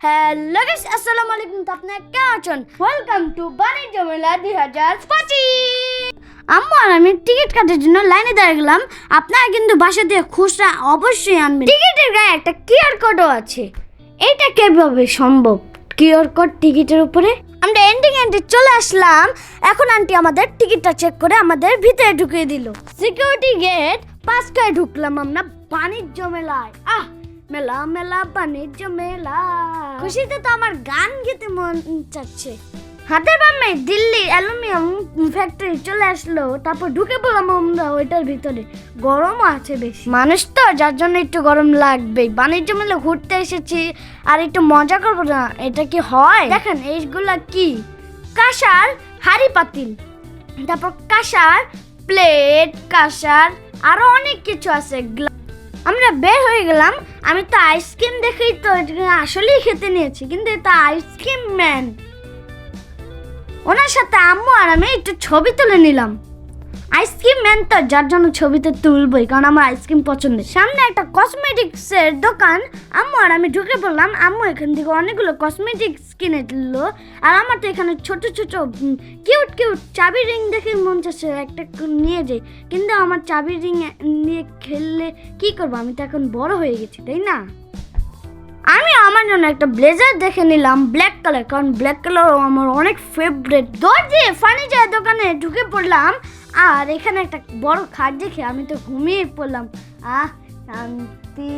Hello guys আসসালামু আলাইকুম তো আপনারা কেমন আছেন? ওয়েলকাম টু বাণিজ্য মেলা দুই হাজার পঁচিশ। আম্মু আর আমি টিকিট কাটার জন্য লাইনে দাঁড়িয়ে গেলাম। আপনারা কিন্তু বাসা দিয়ে খুচরা অবশ্যই আনবেন। টিকিটের গায়ে একটা কিউআর কোডও আছে। এটা কীভাবে সম্ভব? কিউআর কোড টিকিটের উপরে? আমরা এন্ডিং এন্ডে চলে আসলাম। এখন আন্টি আমাদের টিকিটটা চেক করে আমাদের ভিতরে ঢুকিয়ে দিল। সিকিউরিটি গেট করে ঢুকলাম আমরা বাণিজ্য মেলায়। আহ! মেলা মেলা বাণিজ্য মেলা। খুশিতে তো আমার গান গেতে মন চাচ্ছে। হাতের বামে দিল্লি অ্যালুমিনিয়াম ফ্যাক্টরি চলে আসলো তারপর ঢুকে পড়লাম আমরা ওইটার ভিতরে। গরমও আছে বেশি। মানুষ তো যার জন্য একটু গরম লাগবেই। বাণিজ্য মেলা ঘুরতে এসেছি আর একটু মজা করব না এটা কি হয়? দেখেন এইগুলা কি? কাঁসার হাড়ি পাতিল। তারপর কাঁসার প্লেট কাঁসার আরও অনেক কিছু আছে। গ্লা- আমরা বের হয়ে গেলাম। আমি তো আইসক্রিম দেখেই তো আসলেই খেতে নিয়েছি, কিন্তু এটা আইসক্রিম ম্যান ওনার সাথে আম্মু আর আমি একটু ছবি তুলে নিলাম। আইসক্রিম ম্যান তো, যার জন্য ছবিতে তুলবই, কারণ আমার আইসক্রিম পছন্দ। সামনে একটা কসমেটিক্সের দোকান। আম্মু আর আমি ঢুকে পড়লাম। আম্মু এখান থেকে অনেকগুলো কসমেটিক্স কিনে দিল আর আমার তো এখানে ছোট ছোট কিউট কিউট চাবি রিং দেখে মন চাচ্ছে একটা নিয়ে যাই। কিন্তু আমার চাবি রিং নিয়ে খেললে কি করব? আমি তো এখন বড় হয়ে গেছি, তাই না? আমি আমার জন্য একটা ব্লেজার দেখে নিলাম ব্ল্যাক কালার কারণ ব্ল্যাক কালার আমার অনেক ফেভারেট দরজে ফার্নিচার দোকানে ঢুকে পড়লাম। আর এখানে একটা বড় খাট দেখে আমি তো ঘুমিয়ে পড়লাম। আহ, শান্তি।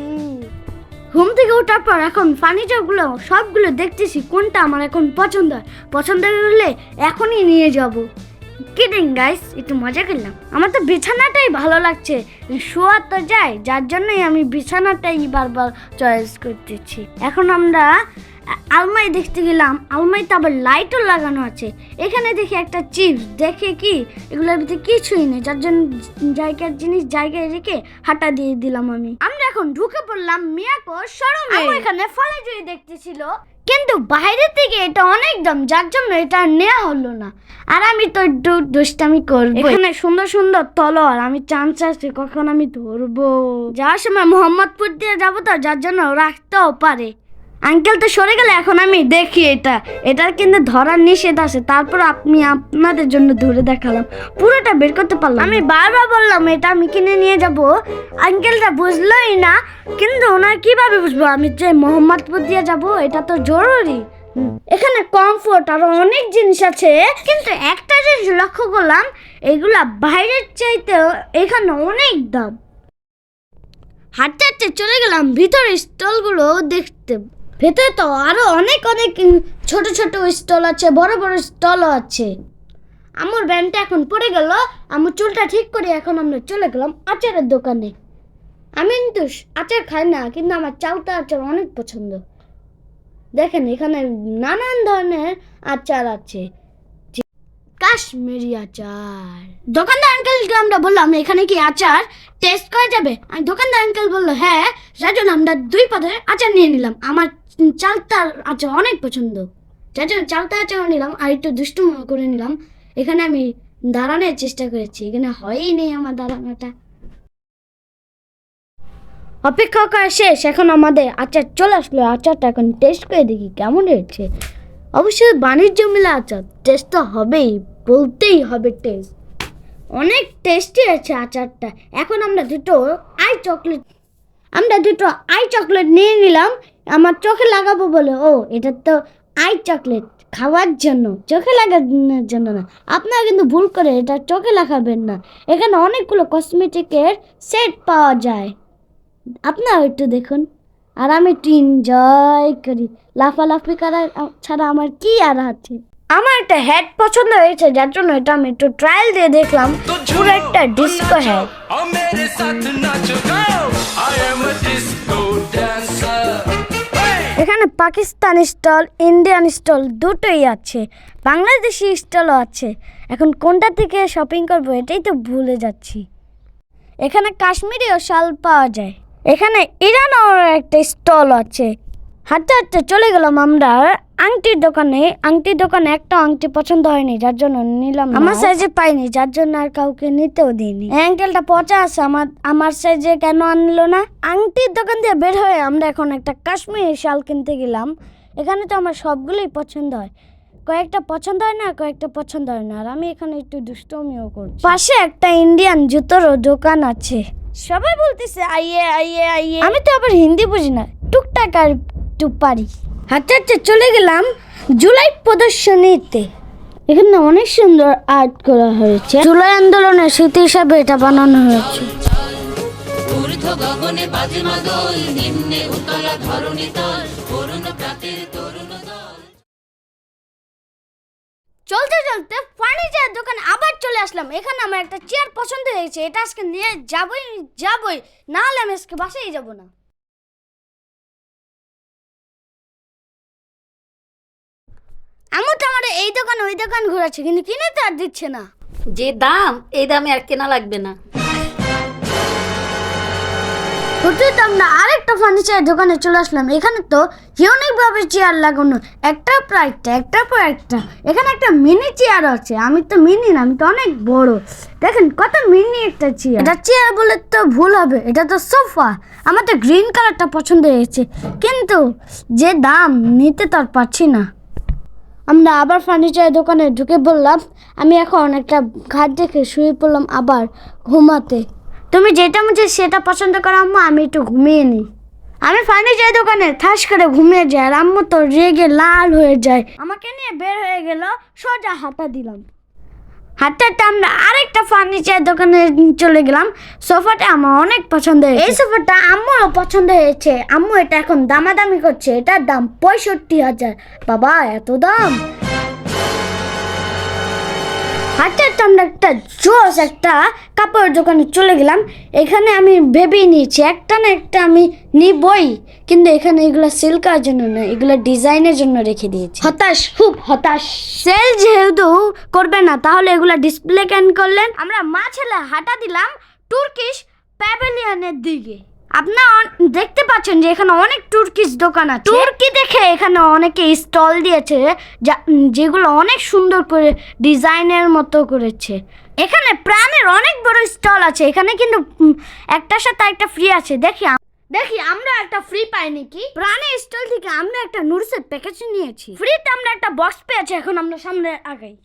ঘুম থেকে ওঠার পর এখন ফার্নিচারগুলো সবগুলো দেখতেছি কোনটা আমার এখন পছন্দ হয়। পছন্দ হলে এখনই নিয়ে যাব। কিডিং গাইস একটু মজা করলাম। আমার তো বিছানাটাই ভালো লাগছে। শোয়া তো যায়, যার জন্যই আমি বিছানাটাই বারবার চয়েস করতেছি। এখন আমরা আলমারি দেখতে গেলাম, আলমারিতে আবার লাইটও লাগানো আছে। এখানে দেখি একটা চিপস দেখে কি? এগুলোর ভিতরে কিছুই নেই, যার জন্য জায়গার জিনিস জায়গায় রেখে হাঁটা দিয়ে দিলাম আমি। আমরা এখন ঢুকে পড়লাম মিয়াকো শোরুমে। এখানে ফলে জুই দেখতেছিল। কিন্তু বাইরের থেকে এটা অনেক দাম, যার জন্য এটা নেওয়া হলো না। আর আমি তো একটু দুষ্টামি করব। এখানে সুন্দর সুন্দর তলোয়ার, আমি চান্স আছে কখন আমি ধরবো। যাওয়ার সময় মোহাম্মদপুর দিয়ে যাব তো, যার জন্য রাখতেও পারে। আঙ্কেল তো সরে গেলে, এখন আমি দেখি এটা। এটার কিন্তু ধরার নিষেধ আছে, তারপর আপনি আপনাদের জন্য ধরে দেখালাম। পুরোটা বের করতে পারলাম। আমি বারবার বললাম, এটা আমি কিনে নিয়ে যাব। আঙ্কেলটা বুঝলোই না, কিন্তু ওনার কীভাবে বুঝব? আমি যে মোহাম্মদপুর দিয়ে যাব, এটা তো জরুরি। এখানে কমফোর্ট আরও অনেক জিনিস আছে, কিন্তু একটা জিনিস লক্ষ্য করলাম, এগুলা বাইরের চাইতে এখানে অনেক দাম। হাঁটতে হাঁটতে চলে গেলাম ভিতরে স্টলগুলো দেখতে ভেতরে তো আরও অনেক অনেক ছোট ছোট স্টল আছে, বড় বড় স্টলও আছে। আমার ব্যান্ডটা এখন পড়ে গেল, আমার চুলটা ঠিক করে এখন আমরা চলে গেলাম আচারের দোকানে। আমি কিন্তু আচার খাই না, কিন্তু আমার চালতা আচার অনেক পছন্দ। দেখেন এখানে নানান ধরনের আচার আছে। কাশ্মীরি আচার। দোকানদার আঙ্কেলকে আমরা বললাম, এখানে কি আচার টেস্ট করা যাবে? আর দোকানদার আঙ্কেল বলল হ্যাঁ যার জন্য আমরা দুই পাতে আচার নিয়ে নিলাম। আমার চালতার আচার অনেক পছন্দ। যার জন্য চালতা আচার নিলাম আর একটু দুষ্টু করে নিলাম। এখানে আমি দাঁড়ানোর চেষ্টা করেছি। এখানে হয়ই নেই আমার দাঁড়ানোটা। অপেক্ষা করা শেষ। এখন আমাদের আচার চলে আসলো। আচারটা এখন টেস্ট করে দেখি কেমন হয়েছে। অবশ্যই বাণিজ্য মেলা আচার টেস্ট তো হবেই। বলতেই হবে টেস্ট অনেক টেস্টি আছে আচারটা। এখন আমরা দুটো আই চকলেট আমরা দুটো আই চকলেট নিয়ে নিলাম। আমার চোখে লাগাবো বলে। ও, এটা তো আই চকলেট খাওয়ার জন্য। চোখে লাগানোর জন্য না। আপনারা কিন্তু ভুল করে এটা চোখে লাগাবেন না। এখানে অনেকগুলো কসমেটিকের সেট পাওয়া যায়। আপনারা একটু দেখুন। আর আমি একটু এনজয় করি। লাফালাফি করা ছাড়া আমার কি আর আছে? আমার একটা হ্যাট পছন্দ হয়েছে যার জন্য এটা আমি একটু ট্রায়াল দিয়ে দেখলাম। পুরো একটা ডিস্কো হ্যাট এখানে পাকিস্তান স্টল ইন্ডিয়ান স্টল দুটোই আছে বাংলাদেশি স্টলও আছে। এখন কোনটা থেকে শপিং করব এটাই তো ভুলে যাচ্ছি। এখানে কাশ্মীরিও শাল পাওয়া যায়। এখানে ইরানও একটা স্টল আছে। হাঁটতে হাঁটতে চলে গেলাম আমরা আংটির দোকানে আংটির দোকানে একটা আংটি পছন্দ হয়নি যার জন্য নিলাম আমার সাইজে পাইনি যার জন্য আর কাউকে নিতেও দিইনি। এই আঙ্কেলটা পচা আছে আমার আমার সাইজে কেন আনলো না? আংটির দোকান দিয়ে বের হয়ে আমরা এখন একটা কাশ্মীরি শাল কিনতে গেলাম। এখানে তো আমার সবগুলোই পছন্দ হয়। কয়েকটা পছন্দ হয় না কয়েকটা পছন্দ হয় না। আর আমি এখানে একটু দুষ্টমিও করছি। পাশে একটা ইন্ডিয়ান জুতোরও দোকান আছে। সবাই বলতেছে আইয়ে আইয়ে আইয়ে। আমি তো আবার হিন্দি বুঝি না। টুকটাক আর একটু পারি। হাঁটতে আচ্ছা চলে গেলাম জুলাই প্রদর্শনীতে। এখানে অনেক সুন্দর আর্ট করা হয়েছে। জুলাই আন্দোলনের স্মৃতি হিসাবে এটা বানানো হয়েছে। ঊর্ধ্ব গগনে বাজে মাদল নিম্নে উতলা ধরণী তল করুণ প্রাতের তরুণ চলতে চলতে ফার্নিচার দোকান আবার চলে আসলাম। এখানে আমার একটা চেয়ার পছন্দ হয়েছে এটা আজকে নিয়ে যাবই যাবই। না হলে আমি আজকে বাসায় যাব না। আমি তো আমার এই দোকান ওই দোকান ঘুরাচ্ছে কিন্তু কিনে তো আর দিচ্ছে না। যে দাম এই দামে আর কেনা লাগবে না। হঠাৎ আমরা আরেকটা ফার্নিচারের দোকানে চলে আসলাম। এখানে তো ইউনিক ভাবে চেয়ার লাগানো একটার পর একটা একটার পর একটা। এখানে একটা মিনি চেয়ার আছে। আমি তো মিনি না আমি তো অনেক বড়। দেখেন কত মিনি একটা চেয়ার এটা চেয়ার বলে তো ভুল হবে। এটা তো সোফা আমার তো গ্রিন কালারটা পছন্দ হয়েছে। কিন্তু যে দাম নিতে তো আর পারছি না। আমরা আবার ফার্নিচারের দোকানে ঢুকে বললাম আমি এখন একটা ঘাট দেখে শুয়ে পড়লাম আবার ঘুমাতে। তুমি যেটা মুছে সেটা পছন্দ করো আম্মু, আমি একটু ঘুমিয়ে নিই। আমি ফার্নিচার দোকানে থাস করে ঘুমিয়ে যাই আর আম্মু তো রেগে লাল হয়ে যায়। আমাকে নিয়ে বের হয়ে গেল, সোজা হাঁটা দিলাম। হাঁটতে হাঁটতে আমরা আরেকটা ফার্নিচার দোকানে চলে গেলাম। সোফাটা আমার অনেক পছন্দ হয়েছে। এই সোফাটা আম্মুরও পছন্দ হয়েছে। আম্মু এটা এখন দামাদামি করছে। এটার দাম পঁয়ষট্টি হাজার। বাবা, এত দাম? আমরা একটা জোস একটা কাপড়ের দোকানে চলে গেলাম। এখানে আমি ভেবেই নিয়েছি একটা না একটা আমি নিবই। কিন্তু এখানে এগুলো সেল করার জন্য না এগুলো ডিজাইনের জন্য রেখে দিয়েছি। হতাশ খুব হতাশ। সেল যেহেতু করবে না তাহলে এগুলো ডিসপ্লে ক্যান করলেন? আমরা মা ছেলে হাঁটা দিলাম তুর্কিশ প্যাভিলিয়নের দিকে। আপনারা দেখতে পাচ্ছেন যে এখানে অনেক তুর্কিশ দোকান আছে। তুর্কি দেখে এখানে অনেকে স্টল দিয়েছে যা যেগুলো অনেক সুন্দর করে ডিজাইনের মতো করেছে। এখানে প্রাণের অনেক বড় স্টল আছে এখানে কিন্তু একটার সাথে একটা ফ্রি আছে। দেখি দেখি আমরা একটা ফ্রি পাই নাকি? প্রাণের স্টল থেকে আমরা একটা নুডলসের প্যাকেজ নিয়েছি। ফ্রিতে আমরা একটা বক্স পেয়েছি এখন আমরা সামনে আগাই।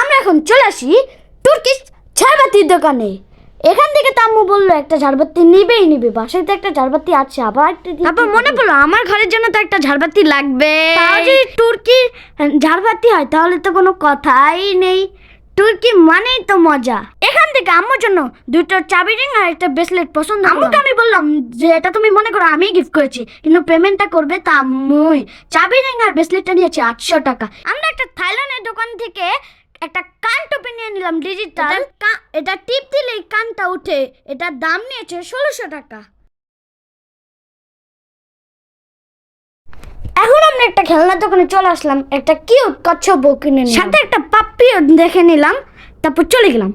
আমরা এখন চলে আসি তুর্কিশ ঝাড়বাতির দোকানে। এখান থেকে তাম্মু বলল একটা ঝাড়বাতি নিবেই নিবে বাসায় তো একটা ঝাড়বাতি আছে আবার একটা তারপর মনে পড়ল আমার ঘরের জন্য তো একটা ঝাড়বাতি লাগবে। তাও যদি তুর্কির ঝাড়বাতি হয় তাহলে তো কোনো কথাই নেই। তুর্কি মানেই তো মজা। এখান থেকে আম্মুর জন্য দুটো চাবি রিং আর একটা ব্রেসলেট পছন্দ আম্মুকে আমি বললাম যে এটা তুমি মনে করো আমি গিফট করেছি। কিন্তু পেমেন্টটা করবে তা আম্মুই চাবি রিং আর ব্রেসলেটটা নিয়েছে আটশো টাকা। আমরা একটা থাইল্যান্ডের দোকান থেকে একটা কান টপি নিয়ে নিলাম ডিজিটাল এটা টিপ দিলেই কানটা উঠে। এটা দাম নিয়েছে ষোলোশো টাকা। এখন আমরা একটা খেলনার দোকানে চলে আসলাম একটা কিউট কচ্ছপ কিনে সাথে একটা পাপ্পিও দেখে নিলাম তারপর চলে গেলাম।